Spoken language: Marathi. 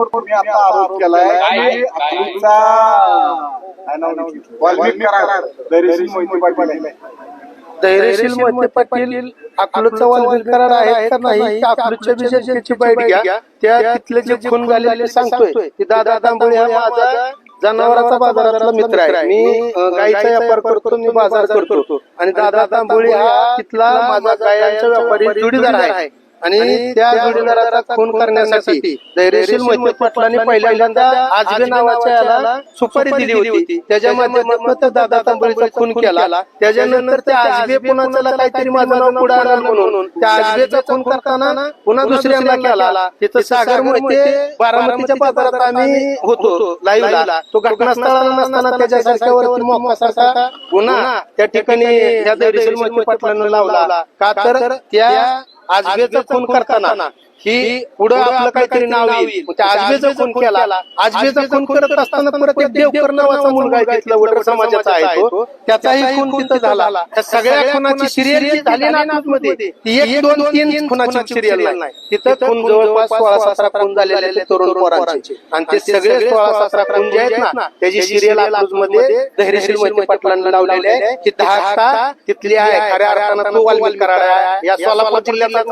मी आता आरोप केलाय? वाल्मिक धैर्यशील मोहिते पाटील. आहे. धैर्यशील मोहिते पाटील अकलूजचा वाल्मिक करार आहे का नाही? अकलूजच्या विशेषची बाईट घ्या. त्या तिथले जे खून झालेले सांगतोय की दादा तांबळे हा माझा जनावरांचा बाजारातला मित्र आहे. मी अं, गाईचा व्यापार करतो मी बाजार करतो. आणि दादा तांबोळी हा तिथला माझा गायांचा व्यापारी जोडीदार आहे. आणि त्या जोडीदाराचा खून करण्यासाठी धैर्यशील मोहिते पाटलांनी पहिल्यांदा आजबे नावाच्या याला सुपारी दिली होती. त्याच्या माध्यमातून दादा तांबळीचा खून केला. त्याच्यानंतर त्या आजबे पुन्हा त्याला काहीतरी माझं नाव पुढे आलं म्हणून त्या आजबेचा खून करताना पुन्हा दुसऱ्यांदा केला. तिथं सागर मोहिते बारामतीच्या बाजारात आम्ही होतो. लाईव्हला. तो घटनास्थळाला नसताना त्याच्यासारख्यावरती मोकासारखा गुन्हा. त्या ठिकाणी या धैर्यशील मोहिते पाटलांना लावला. का तर त्या आजबेचा खून करताना? ही पुढे आपलं काहीतरी नाव येईल. आजबेचा खून केला? आजबेचा खून करत असताना परत देवकर नावाचा मुलगा तिथला वडर समाजाचा आहे तो. त्याचाही खून तिथं झाला. त्या सगळ्या खुनाची सिरियल झाली ना आतमध्ये ती एक दोन तीन खुनाची सिरियल नाही. तिथं खून जवळपास सोळा सतरा खून झालेले तरुण पोरांचे. आणि ते सगळे सोळा सतरा खून जे आहेत ना त्याची सिरियलमध्ये धैर्यशील मोहिते पाटलांना लावलेली आहे की धाकटा तिथली आहे. खऱ्या अर्थानं तो वाल्मिक कराड या सोलापूर जिल्ह्याचा